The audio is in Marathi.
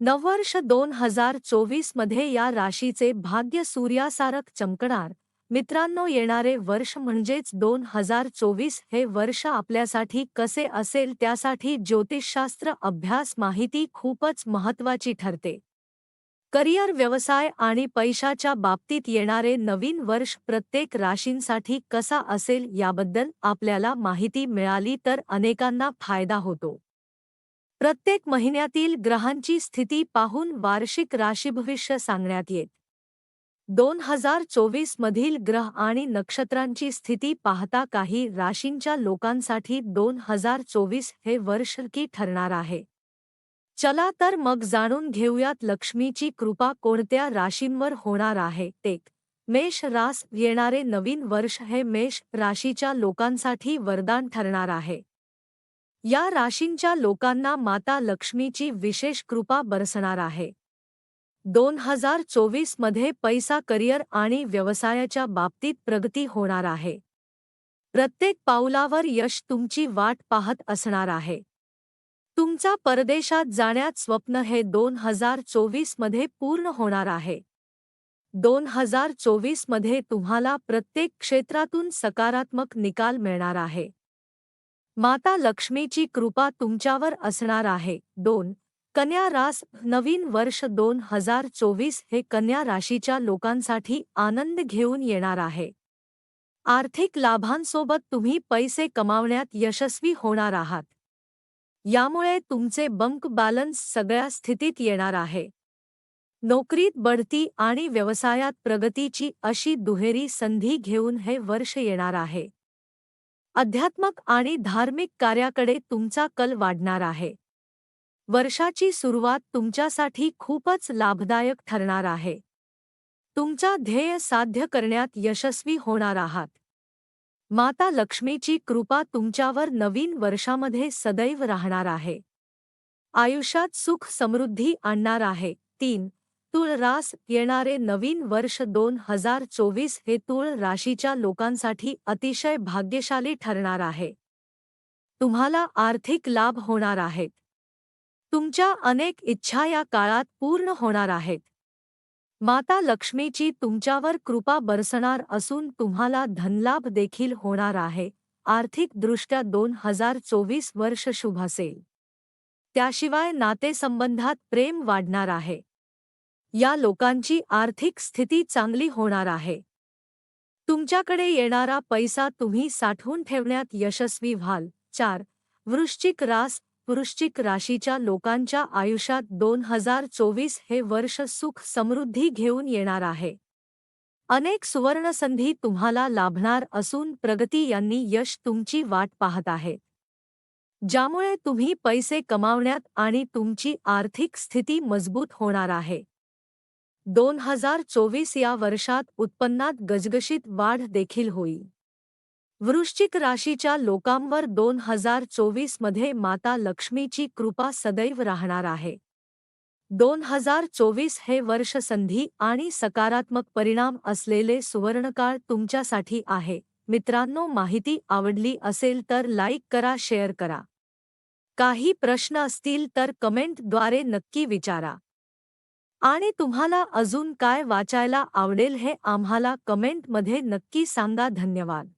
नववर्ष दोन हजार चोवीसमध्ये या राशीचे भाग्य सूर्यासारक चमकणार. मित्रांनो येणारे वर्ष म्हणजेच दोन हजार चोवीस हे वर्ष आपल्यासाठी कसे असेल त्यासाठी ज्योतिषशास्त्र अभ्यास माहिती खूपच महत्वाची ठरते. करिअर व्यवसाय आणि पैशाच्या बाबतीत येणारे नवीन वर्ष प्रत्येक राशींसाठी कसा असेल याबद्दल आपल्याला माहिती मिळाली तर अनेकांना फायदा होतो. प्रत्येक महिन्यातील ग्रहांची स्थिती पाहून वार्षिक राशीभविष्य सांगण्यात येत. दोन हजार चोवीस मधील ग्रह आणि नक्षत्रांची स्थिती पाहता काही राशींच्या लोकांसाठी दोन हजार चोवीस हे वर्ष की ठरणार आहे. चला तर मग जाणून घेऊयात लक्ष्मीची कृपा कोणत्या राशींवर होणार आहे एक मेष रास येणारे नवीन वर्ष हे मेष राशीच्या लोकांसाठी वरदान ठरणार आहे. या राशींच्या लोकांना माता लक्ष्मीची विशेष कृपा बरसणार आहे. दोन हजार चोवीसमध्ये पैसा करिअर आणि व्यवसायाच्या बाबतीत प्रगती होणार आहे. प्रत्येक पाऊलावर यश तुमची वाट पाहत असणार आहे. तुमचा परदेशात जाण्यात स्वप्न हे दोन हजार चोवीसमध्ये पूर्ण होणार आहे. दोन हजार चोवीसमध्ये तुम्हाला प्रत्येक क्षेत्रातून सकारात्मक निकाल मिळणार आहे. माता लक्ष्मीची कृपा तुमच्यावर असणार आहे. दोन कन्या रास नवीन वर्ष दोन हजार चोवीस हे कन्या राशीच्या लोकांसाठी आनंद घेऊन येणार आहे. आर्थिक लाभांसोबत तुम्ही पैसे कमावण्यात यशस्वी होणार आहात. यामुळे तुमचे बंक बॅलन्स सगळ्या स्थितीत येणार आहे. नोकरीत बढती आणि व्यवसायात प्रगतीची अशी दुहेरी संधी घेऊन हे वर्ष येणार आहे. अध्यात्मक आणि धार्मिक कार्याकडे तुमचा कल वाढणार आहे. वर्षाची सुरुवात तुमच्यासाठी खूपच लाभदायक ठरणार आहे. तुमचा ध्येय साध्य करण्यात यशस्वी होणार आहात. माता लक्ष्मीची कृपा तुमच्यावर नवीन वर्षामध्ये सदैव राहणार आहे. आयुष्यात सुख समृद्धी आणणार आहे. तीन तुळ रास येणारे नवीन वर्ष दोन हजार चोवीस हे तुळ राशीच्या लोकांसाठी अतिशय भाग्यशाली ठरणार आहे. तुम्हाला आर्थिक लाभ होणार आहेत. तुमच्या अनेक इच्छा या काळात पूर्ण होणार आहेत. माता लक्ष्मीची तुमच्यावर कृपा बरसणार असून तुम्हाला धनलाभ देखील होणार आहे. आर्थिकदृष्ट्या दोन हजार चोवीस वर्ष शुभ असेल. त्याशिवाय नातेसंबंधात प्रेम वाढणार आहे. या लोकांची आर्थिक स्थिती चांगली होणार आहे. तुमच्याकडे येणारा पैसा तुम्ही साठवून ठेवण्यात यशस्वी व्हाल. चार वृश्चिक रास वृश्चिक राशीच्या लोकांच्या आयुष्यात दोन हजार चोवीस हे वर्ष सुख समृद्धी घेऊन येणार आहे. अनेक सुवर्णसंधी तुम्हाला लाभणार असून प्रगती यांनी यश तुमची वाट पाहत आहे. ज्यामुळे तुम्ही पैसे कमावण्यात आणि तुमची आर्थिक स्थिती मजबूत होणार आहे. दोन हजार चोवीस या वर्षात उत्पन्नात गजगशीत वाढ देखील होईल वृश्चिक राशीच्या लोकांवर दोन हजार चोवीसमध्ये माता लक्ष्मीची कृपा सदैव राहणार आहे. दोन हजार चोवीस हे वर्ष संधी आणि सकारात्मक परिणाम असलेले सुवर्णकाळ तुमच्यासाठी आहे. मित्रांनो माहिती आवडली असेल तर लाईक करा शेअर करा. काही प्रश्न असतील तर कमेंटद्वारे नक्की विचारा. आणि तुम्हाला अजून काय वाचायला आवडेल हे आम्हाला कमेंटमध्ये नक्की सांगा. धन्यवाद.